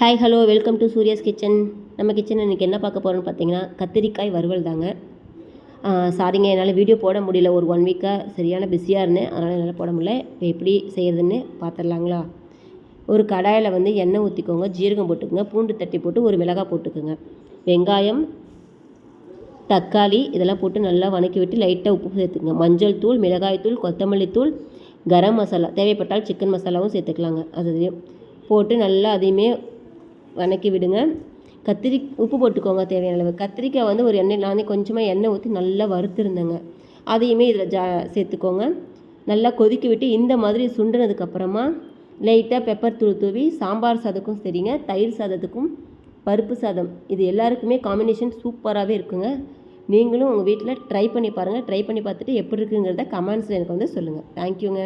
Hi hello welcome to Surya's kitchen நம்ம kitchen இன்றைக்கி என்ன பார்க்க போகிறோம்னு பார்த்தீங்கன்னா கத்திரிக்காய் வறுவல் தாங்க. சாரிங்க என்னால் வீடியோ போட முடியல. ஒரு ஒன் வீக்காக சரியான பிஸியாக இருந்தேன். அதனால் என்னால் போட முடியல. இப்போ எப்படி செய்யறதுன்னு பார்த்துடலாங்களா ஒரு கடாயில் வந்து எண்ணெய் ஊற்றிக்கோங்க ஜீரகம் போட்டுக்கோங்க. பூண்டு தட்டி போட்டு ஒரு மிளகாய் போட்டுக்கோங்க. வெங்காயம் தக்காளி இதெல்லாம் போட்டு நல்லா வணக்கி விட்டு லைட்டாக உப்பு சேர்த்துக்கங்க. மஞ்சள் தூள் மிளகாய் தூள் கொத்தமல்லி தூள் கரம் மசாலா. தேவைப்பட்டால் சிக்கன் மசாலாவும் சேர்த்துக்கலாங்க. அதுலேயும் போட்டு நல்லா அதையுமே வணக்கி விடுங்க. கத்திரி உப்பு போட்டுக்கோங்க தேவையான அளவு. கத்திரிக்காய் வந்து ஒரு எண்ணெய் நானே கொஞ்சமாக எண்ணெய் ஊற்றி நல்லா வறுத்துருந்தேங்க. அதையுமே இதில் ஜா சேர்த்துக்கோங்க. நல்லா கொதிக்க விட்டு இந்த மாதிரி சுண்டினதுக்கப்புறமா லைட்டாக பெப்பர் தூள் தூவி சாம்பார் சாதத்துக்கும் சரிங்க. தயிர் சாதத்துக்கும் பருப்பு சாதம். இது எல்லாருக்குமே காம்பினேஷன் சூப்பராகவே இருக்குங்க. நீங்களும் உங்கள் வீட்டில் ட்ரை பண்ணி பாருங்கள் ட்ரை பண்ணி பார்த்துட்டு எப்படி இருக்குங்கிறத கமெண்ட்ஸில் எனக்கு வந்து சொல்லுங்கள் தேங்க்யூங்க